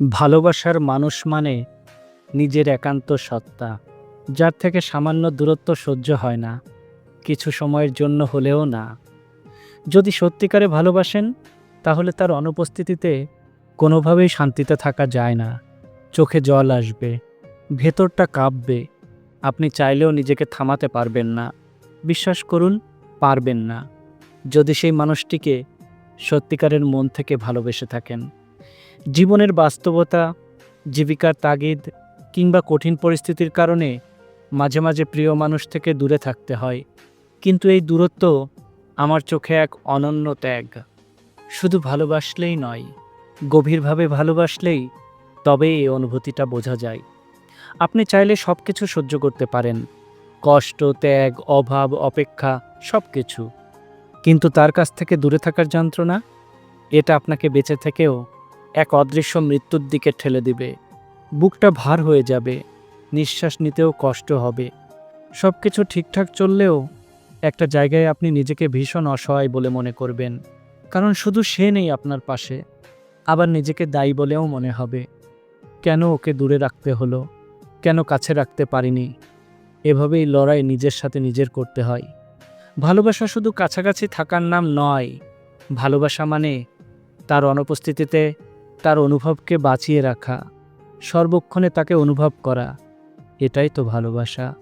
ভালোবাসার মানুষ মানে নিজের একান্ত সত্তা, যার থেকে সামান্য দূরত্ব সহ্য হয় না, কিছু সময়ের জন্য হলেও না। যদি সত্যিকারে ভালোবাসেন, তাহলে তার অনুপস্থিতিতে কোনোভাবেই শান্তিতে থাকা যায় না। চোখে জল আসবে, ভেতরটা কাঁপবে, আপনি চাইলেও নিজেকে থামাতে পারবেন না। বিশ্বাস করুন, পারবেন না। যদি সেই মানুষটিকে সত্যিকারের মন থেকে ভালোবেসে থাকেন। জীবনের বাস্তবতা, জীবিকার তাগিদ কিংবা কঠিন পরিস্থিতির কারণে মাঝে মাঝে প্রিয় মানুষ থেকে দূরে থাকতে হয়। কিন্তু এই দূরত্ব আমার চোখে এক অনন্য ত্যাগ। শুধু ভালোবাসলেই নয়, গভীরভাবে ভালোবাসলেই তবে এই অনুভূতিটা বোঝা যায়। আপনি চাইলে সব কিছু সহ্য করতে পারেন, কষ্ট, ত্যাগ, অভাব, অপেক্ষা সব কিছু কিন্তু তার কাছ থেকে দূরে থাকার যন্ত্রণা, এটা আপনাকে বেঁচে থেকেও এক অদৃশ্য মৃত্যুর দিকে ঠেলে দিবে। বুকটা ভার হয়ে যাবে, নিঃশ্বাস নিতেও কষ্ট হবে। সব কিছু ঠিকঠাক চললেও একটা জায়গায় আপনি নিজেকে ভীষণ অসহায় বলে মনে করবেন, কারণ শুধু সে নেই আপনার পাশে, আবার নিজেকে দায়ী বলেও মনে হবে। কেন ওকে দূরে রাখতে হলো? কেন কাছে রাখতে পারিনি? এভাবেই লড়াই নিজের সাথে নিজের করতে হয়। ভালোবাসা শুধু কাছাকাছি থাকার নাম নয়, ভালোবাসা মানে তার অনুপস্থিতিতে তার অনুভবকে বাঁচিয়ে রাখা। সর্বক্ষণে তাকে অনুভব করা। এটাই তো ভালোবাসা।